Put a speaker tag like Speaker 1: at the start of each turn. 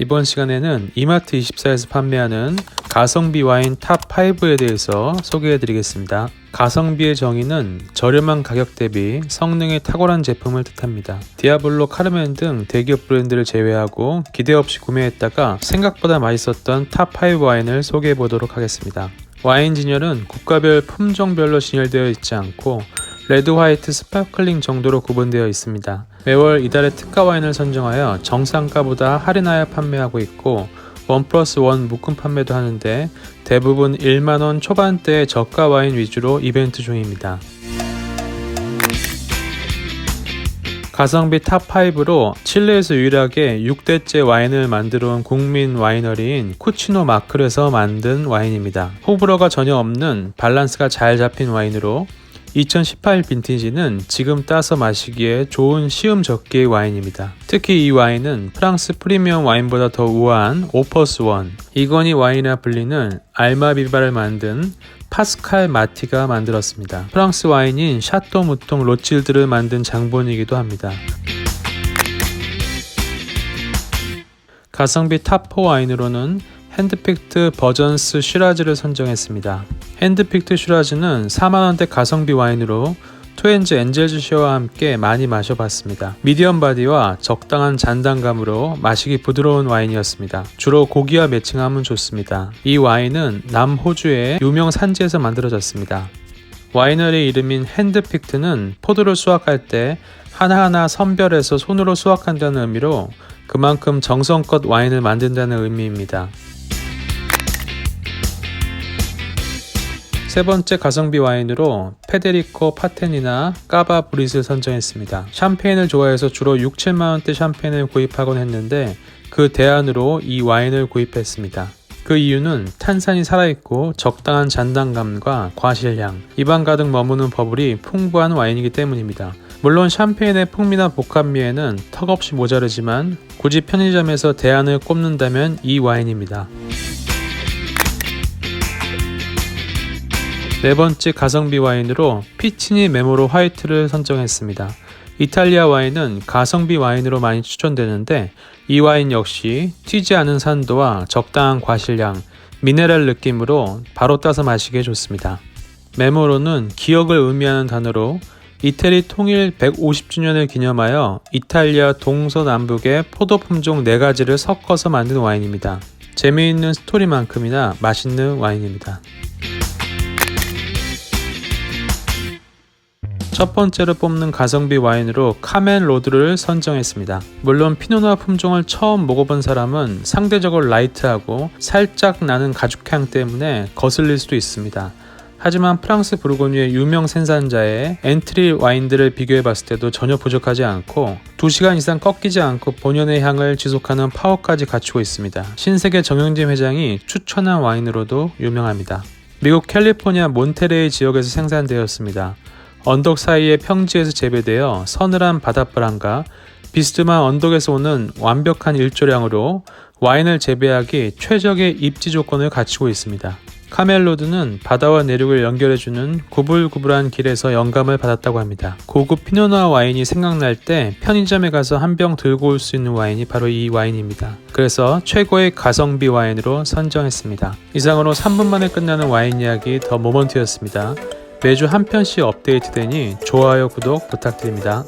Speaker 1: 이번 시간에는 이마트 24에서 판매하는 가성비 와인 탑 5에 대해서 소개해 드리겠습니다. 가성비의 정의는 저렴한 가격 대비 성능이 탁월한 제품을 뜻합니다. 디아블로 카르멘 등 대기업 브랜드를 제외하고 기대 없이 구매했다가 생각보다 맛있었던 탑5 와인을 소개해 보도록 하겠습니다. 와인 진열은 국가별 품종별로 진열되어 있지 않고 레드 화이트 스파클링 정도로 구분되어 있습니다. 매월 이달의 특가 와인을 선정하여 정상가보다 할인하여 판매하고 있고 원 플러스 원 묶음 판매도 하는데 대부분 1만원 초반대의 저가 와인 위주로 이벤트 중입니다. 가성비 탑5로 칠레에서 유일하게 6대째 와인을 만들어 온 국민 와이너리인 쿠치노 마크에서 만든 와인입니다. 호불호가 전혀 없는 밸런스가 잘 잡힌 와인으로 2018 빈티지는 지금 따서 마시기에 좋은 시음 적기의 와인입니다. 특히 이 와인은 프랑스 프리미엄 와인보다 더 우아한 오퍼스 원, 이건희 와인이라 불리는 알마비바를 만든 파스칼 마티가 만들었습니다. 프랑스 와인인 샤또 무통 로칠드를 만든 장본이기도 합니다. 가성비 탑4 와인으로는 핸드픽트 버전스 슈라즈를 선정했습니다. 핸드픽트 슈라즈는 4만원대 가성비 와인으로 트웬즈 엔젤즈 쉐와 함께 많이 마셔봤습니다. 미디엄 바디와 적당한 잔단감으로 마시기 부드러운 와인이었습니다. 주로 고기와 매칭하면 좋습니다. 이 와인은 남호주의 유명 산지에서 만들어졌습니다. 와이너리 이름인 핸드픽트는 포도를 수확할 때 하나하나 선별해서 손으로 수확한다는 의미로 그만큼 정성껏 와인을 만든다는 의미입니다. 세 번째 가성비 와인으로 페데리코 파텐이나 까바 브릿을 선정했습니다. 샴페인을 좋아해서 주로 6, 7만원대 샴페인을 구입하곤 했는데 그 대안으로 이 와인을 구입했습니다. 그 이유는 탄산이 살아있고 적당한 잔단감과 과실향, 입안 가득 머무는 버블이 풍부한 와인이기 때문입니다. 물론 샴페인의 풍미나 복합미에는 턱없이 모자르지만 굳이 편의점에서 대안을 꼽는다면 이 와인입니다. 네 번째 가성비 와인으로 피치니 메모로 화이트를 선정했습니다. 이탈리아 와인은 가성비 와인으로 많이 추천되는데 이 와인 역시 튀지 않은 산도와 적당한 과실량, 미네랄 느낌으로 바로 따서 마시기에 좋습니다. 메모로는 기억을 의미하는 단어로 이태리 통일 150주년을 기념하여 이탈리아 동서남북의 포도 품종 4가지를 섞어서 만든 와인입니다. 재미있는 스토리만큼이나 맛있는 와인입니다. 첫 번째로 뽑는 가성비 와인으로 카멘 로드를 선정했습니다. 물론 피노누아 품종을 처음 먹어본 사람은 상대적으로 라이트하고 살짝 나는 가죽향 때문에 거슬릴 수도 있습니다. 하지만 프랑스 부르고뉴의 유명 생산자의 엔트리 와인들을 비교해 봤을 때도 전혀 부족하지 않고 2시간 이상 꺾이지 않고 본연의 향을 지속하는 파워까지 갖추고 있습니다. 신세계 정영진 회장이 추천한 와인으로도 유명합니다. 미국 캘리포니아 몬테레이 지역에서 생산되었습니다. 언덕 사이의 평지에서 재배되어 서늘한 바닷바람과 비스듬한 언덕에서 오는 완벽한 일조량으로 와인을 재배하기 최적의 입지 조건을 갖추고 있습니다. 카멜로드는 바다와 내륙을 연결해주는 구불구불한 길에서 영감을 받았다고 합니다. 고급 피노나 와인이 생각날 때 편의점에 가서 한 병 들고 올 수 있는 와인이 바로 이 와인입니다. 그래서 최고의 가성비 와인으로 선정했습니다. 이상으로 3분 만에 끝나는 와인 이야기 더 모먼트였습니다. 매주 한 편씩 업데이트되니 좋아요, 구독 부탁드립니다.